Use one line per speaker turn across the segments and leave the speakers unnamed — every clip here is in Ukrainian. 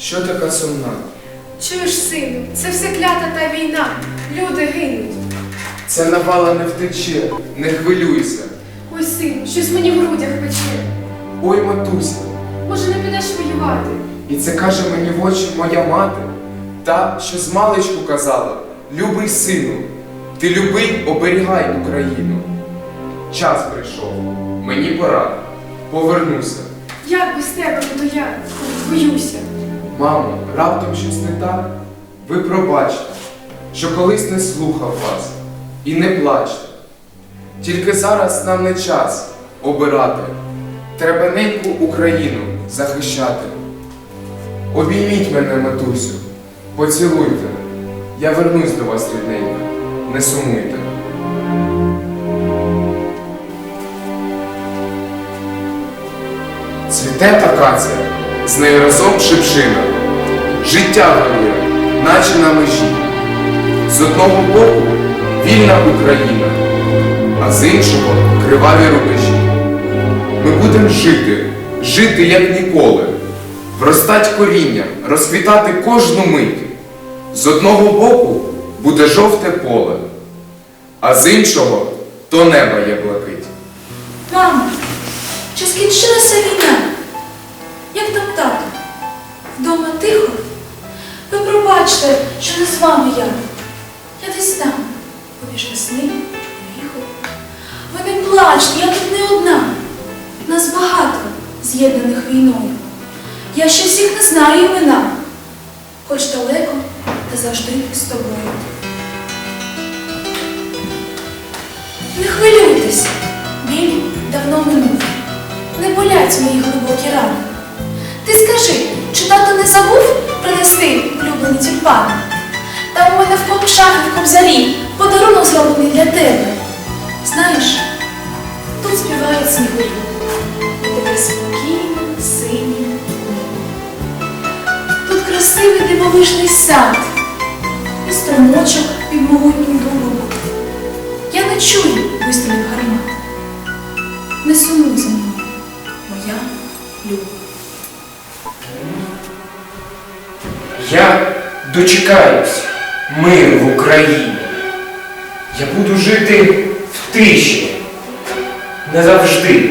що така сумна?
Чуєш, сину, це все клята та війна. Люди гинуть.
Ця навала не втече, не хвилюйся.
Ой, сину, щось мені в грудях пече.
Ой, матуся,
Може, не підеш воювати?
і це каже мені в очі моя мати, та, що з маличку казала, любий сину, ти любий, оберігай Україну. Час прийшов, мені пора, повернуся.
Як без тебе буду я, боюся?
Мамо, раптом щось не так? Ви пробачте, що колись не слухав вас. І не плачте. Тільки зараз нам не час обирати. Треба неньку Україну захищати. Обійміть мене, матусю, поцілуйте. Я вернусь до вас, рідненька. Не сумуйте. Цвіте акація, з нею разом шипшина. Життя вирує, наче на межі. З одного боку вільна Україна, а з іншого криваві рубежі. Ми будемо жити, жити як ніколи, вростать коріння, розквітати кожну мить. З одного боку буде жовте поле, а з іншого то небо є блакить.
Мамо, чи скінчилася війна? Не я тут не одна. Нас багато з'єднаних війною. Я ще всіх не знаю імена, хоч далеко та завжди з тобою. Не хвилюйтесь, біль давно минув. Не болять мої глибокі рани. Ти скажи, чи тато не забув принести улюблені тюльпани? Там у мене в ковшах і в кобзарі подарунок зроблений для тебе. Знаєш, тут співають снігурі. Таке спокійне, синє. Тут красивий дивовижний сад, і струмочок під могутнім дубом. Я не чую вистрілів гармат. Не сумуй за мною, моя люба.
Я дочекаюсь миру в Україні. Я буду жити в тиші. Не завжди.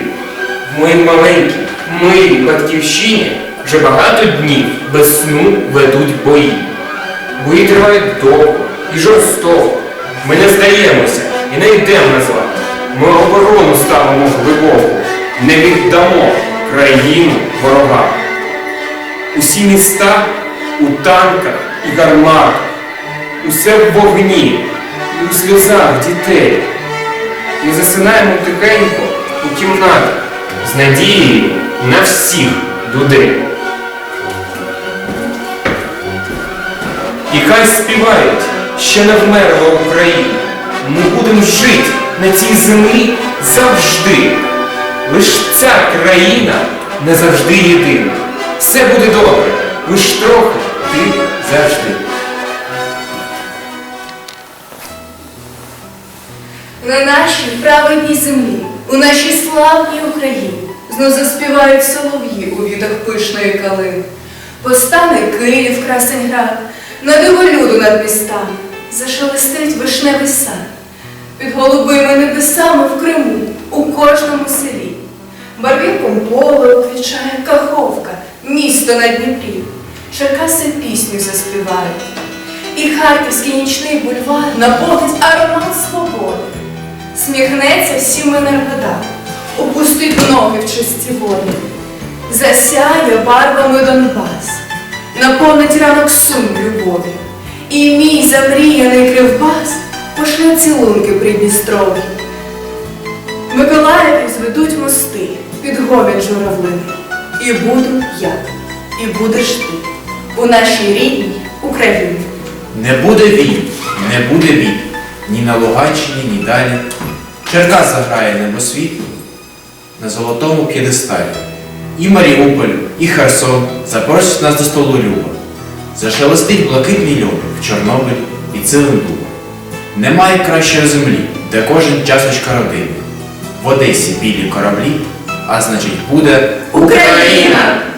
В моїй маленькій, милій батьківщині вже багато днів без сну ведуть бої. Бої тривають довго і жорстоко. Ми не здаємося і не йдемо назад. Ми оборону ставимо глибоко, не віддамо країну ворогам. Усі міста у танках і гарматах, усе в вогні і у сльозах дітей. Ми засинаємо тихенько у кімнатах з надією на всіх людей. І хай співають, ще не вмерла Україна. Ми будемо жити на цій землі завжди. Лиш ця країна не завжди єдина. Все буде добре, лиш трохи ти завжди.
На нашій праведній землі, у нашій славній Україні, знов заспівають солов'ї у відах пишної калини. Постане Київ, Красеньград, на диволюду над містами, зашелестить вишневий сад. Під голубими небесами в Криму, у кожному селі. Барвінком поле оквічає Каховка, місто на Дніпрі. Черкаси пісню заспівають. І харківський нічний бульвар наповнить аромат свободи. Сміхнеться сіменер вода, опустить ноги в чисті води. Засяє барвами Донбас, наповнить ранок сум любові. І мій замріяний кривбас пошле цілунки придністрові. Миколаєві зведуть мости під гомін журавлини. І буду я, і будеш ти у нашій рідній Україні.
Не буде війн, не буде війн, ні на Луганщині, ні далі. Черкас заграє небосвітло на золотому п'єдесталі. І Маріуполь, і Херсон запросять нас до столу Люба. Зашелестить блакитний льон в Чорнобиль і цілим. Немає кращої землі, де кожен часочка родини. В Одесі білі кораблі, а значить буде
Україна!